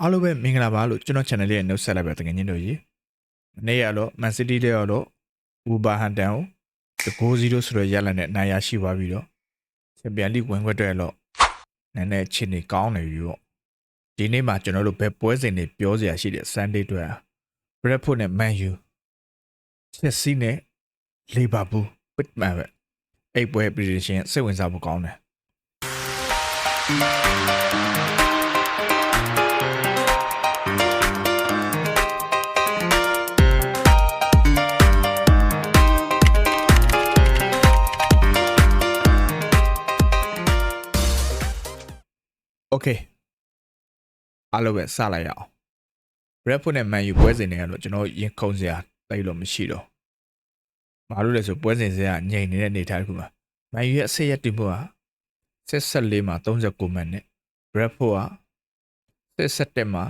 အားလုံးပဲမင်္ဂလာပါလို့ကျွန်တော် channel လေးရဲ့နှုတ်ဆက်လိုက်ပါတကယ်ချင်းတို့ကြီး။နေ့ရတော့ Man City လေးရတော့ Wolverhampton ကို0-0ဆိုတော့ရလနဲ့နိုင်ရရှိသွားပြီးတော့ချန်ပီယံလိဝင်ခွက်တွေတော့နည်းနည်းချင်းနေကောင်းနေပြီပေါ့။ဒီနေ့မှာကျွန်တော်တို့ဘယ်ပွဲစဉ်တွေပြောစရာရှိတဲ့ Sunday တွေอ่ะ Brentford နဲ့ Man U Chelsea နဲ့ Liverpool ပစ်မှာပဲအဲ့ပွဲ prediction စိတ်ဝင်စားဖို့ကောင်းတယ်။ Okay အားလုံးပဲစလိုက်ရအောင် Redford နဲ့ Man U ပွဲစဉ်တွေကတော့ကျွန်တော်ရင်ခုန်စရာတိတ်လို့မရှိတော့ဘာလို့လဲဆိုပွဲစဉ်စရာငြိမ်နေတဲ့အနေအထားတစ်ခုမှာ Man U ရဲ့အဆစ်ရက်တင်မှုက14မှာ39မှတ်နဲ့ Redford က17မှာ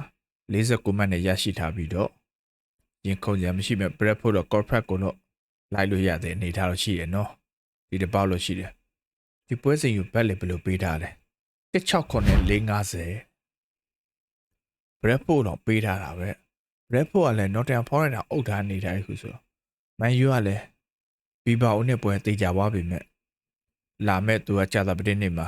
49မှတ်နဲ့ရရှိထားပြီးတော့ရင်ခုန်စရာမရှိမဲ့ Bradford တော့ corporate ကိုတော့လိုက်လို့ရတဲ့အနေအထားတော့ရှိတယ်နော်ဒီတစ်ပေါက်လို့ရှိတယ်ဒီပွဲစဉ်ယူဘက်လေဘယ်လိုပေးထားလဲ 16နဲ့450 Bradford တော့ပေးထားတာပဲ Bradford ကလည်း Nottingham Forest နဲ့အုပ်ထားနေတိုင်းခုဆို Man U ကလည်းဘီဘာအိုနဲ့ပွဲတေချာသွားပြီမဲ့လာမဲ့သူကကြာတာပတင်းနေမှာ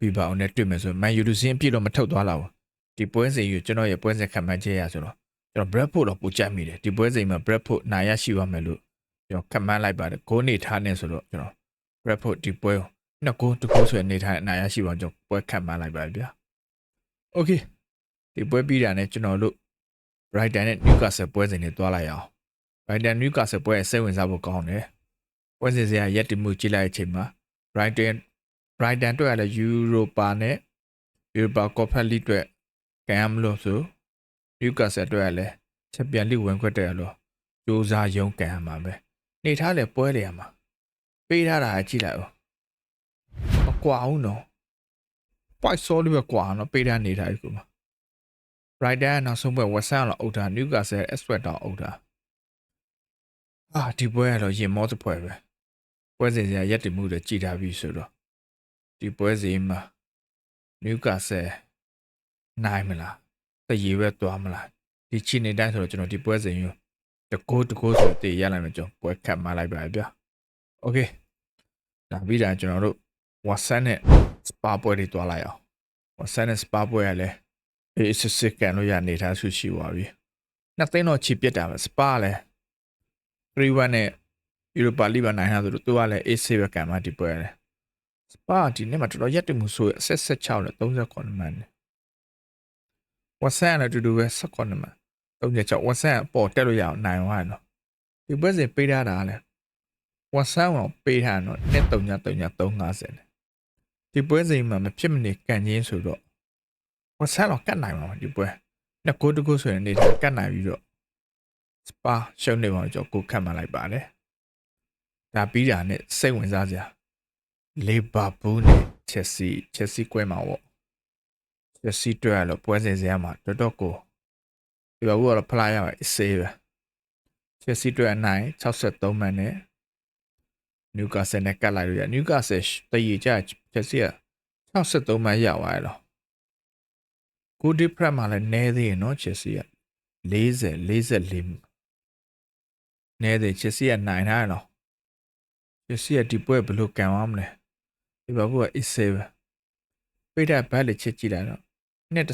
ဘီဘာအိုနဲ့တွေ့မယ်ဆို Man U လူစင်းအပြည့်တော့မထုတ်သွားလာဘူးဒီပွဲစဉ်ယူကျွန်တော်ရဲ့ပွဲစဉ်ခံမှန်းချက်ရဆိုတော့ကျွန်တော် Bradford တော့ပူကြိုက်မိတယ်ဒီပွဲစဉ်မှာ Bradford နိုင်ရရှိသွားမယ်လို့ကျွန်တော်ခံမှန်းလိုက်ပါတယ်ဂိုးနေထားနေဆိုတော့ကျွန်တော် Bradford ဒီပွဲကို နှစ်ဂိုးတစ်ဂိုးဆိုရင်နေထားနိုင်ရရှိပါကျွန်တော်ပွဲခံမှန်းလိုက်ပါဗျာ Okay ဒီပွဲပြီးတာနဲ့ကျွန်တော်တို့ Brighton နဲ့ Newcastle ပွဲစဉ်တွေတွားလိုက်အောင် Brighton Newcastle ပွဲရဲ့စိတ်ဝင်စားဖို့ကောင်းတယ်ပွဲစဉ်စရာရက်တမှုကြည့်လိုက်တဲ့အချိန်မှာ Brighton Brighton တွေ့ရတဲ့ Europa နဲ့ Europa Conference League တွေ့ကန်ရမလို့ဆို Newcastle တွေ့ရလဲ Champions League ဝင်ခွက်တဲ့ရလို့စူးစမ်းရုံးကန်ရမှာပဲနေထားလေပွဲလေရမှာပေးထားတာကြည့်လိုက်ဦးမ ကွာဘူးနော် point solid ပဲကွာနော်ပေးထားနေထားပြီကူမှာ Brighton ကနောက်ဆုံးပွဲ West Ham လောက်အုပ်တာ Newcastle Expert တောင်အုပ်တာအာဒီပွဲကတော့ရင်မောတစ်ပွဲပဲပွဲစဉ်စရာရက်တည်မှုတွေကြည်ထားပြီဆိုတော့ဒီပွဲစဉ်မှာ Newcastle နိုင်မလားတရေပဲသွားမလားဒီချီနေတိုင်းဆိုတော့ကျွန်တော်ဒီပွဲစဉ်ယူတကိုးတကိုးဆိုတည်ရလိုက်မယ်ကျွန်တော်ပွဲခတ်မှလိုက်ပါဗျာ Okay ဒါပြီးတာကျွန်တော်တို့ Watson နဲ့ Spa ပွဲတွေတွားလိုက်အောင် Watson နဲ့ Spa ပွဲကလည်းအေးစစ်စစ်ကန်လို့ရနေထားဆူရှိသွားပြီနှစ်သိန်းတော့ချီပြစ်တာပဲ Spa လည်း3-1နဲ့ Europa League ပါနိုင်တာဆိုတော့သူကလည်း AC ပဲကန်မှဒီပွဲလည်း Spa ဒီနေ့မှာတော်တော်ရက်တမှုဆိုရဆက်ဆက်6နဲ့39မှန်တယ် Watson လည်းအတူတူပဲ19မှန်36 Watson ကပေါ်တက်လို့ရအောင်နိုင်သွားတယ်နော်ဒီပွဲစဉ်ပေးထားတာကလည်း Watson ကိုပေးထားတော့1 3 3 350နဲ့ ဒီပွဲစဉ်မှာမဖြစ်မနေကန်ချင်းဆိုတော့ဝက်ဆန်တော့ကတ်နိုင်မှာပါဒီပွဲနှစ်ကိုတကုဆိုရင်နေတာကတ်နိုင်ပြီးတော့စပါရှုံးနေပါတော့ကျွန်တော်ကိုခတ်မှလိုက်ပါတယ်ဒါပြီးတာနဲ့စိတ်ဝင်စားစရာလီဗာပူးနဲ့ချက်စီချက်စီကွဲမှာပေါ့ချက်စီတွေ့ရလို့ပွဲစဉ်စရာမှာတော်တော်ကိုလီဗာပူးကတော့ဖလားရပါအစေးပဲချက်စီတွေ့ရနိုင်63မှန်နဲ့ နျူကာဆယ်နဲ့ကတ်လိုက်လို့ရနျူကာဆယ်တည်ကြချက်စီက63မှန်ရသွားရတော့ကိုဒီဖရက်မှာလည်းနဲသေးရနော်ချက်စီက40 44နဲသေးချက်စီကနိုင်ထားရနော်ချက်စီကဒီပွဲဘယ်လိုကန်သွားမလဲဒီဘာဘူးက is save ပိတ်တဲ့ဘက်လေးချက်ကြည့်လိုက်တော့130နဲ့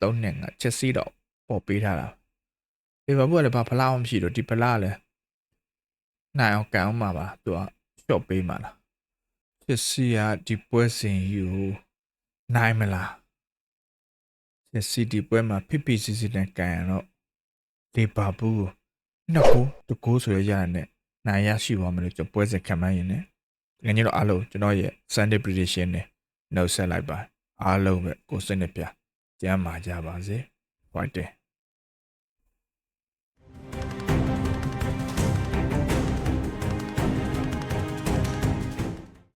3နဲ့ငါချက်စီတော့ပေါ်ပေးထားတာဒီဘာဘူးကလည်းဘာဖလားမှမရှိတော့ဒီဖလားလည်းနိုင်အောင်ကန်အောင်မှာပါသူက short ပေးမှာလားချက်စီကဒီပွဲစဉ်ယူနိုင်မလားစီတီပွဲမှာဖိဖိစီစီနဲ့ကန်ရတော့လီဗာပူးကိုနှစ်ကိုတကိုးဆိုရရတဲ့နိုင်ရရှိသွားမယ်လို့ကျွန်တော်ပွဲစဉ်ခံမှန်းရင်ねငင်းတော့အားလုံးကျွန်တော်ရဲ့ Sunday prediction နဲ့နှုတ်ဆက်လိုက်ပါအားလုံးပဲကိုယ်စိတ်နဲ့ပြကျမ်းမာကြပါစေ white day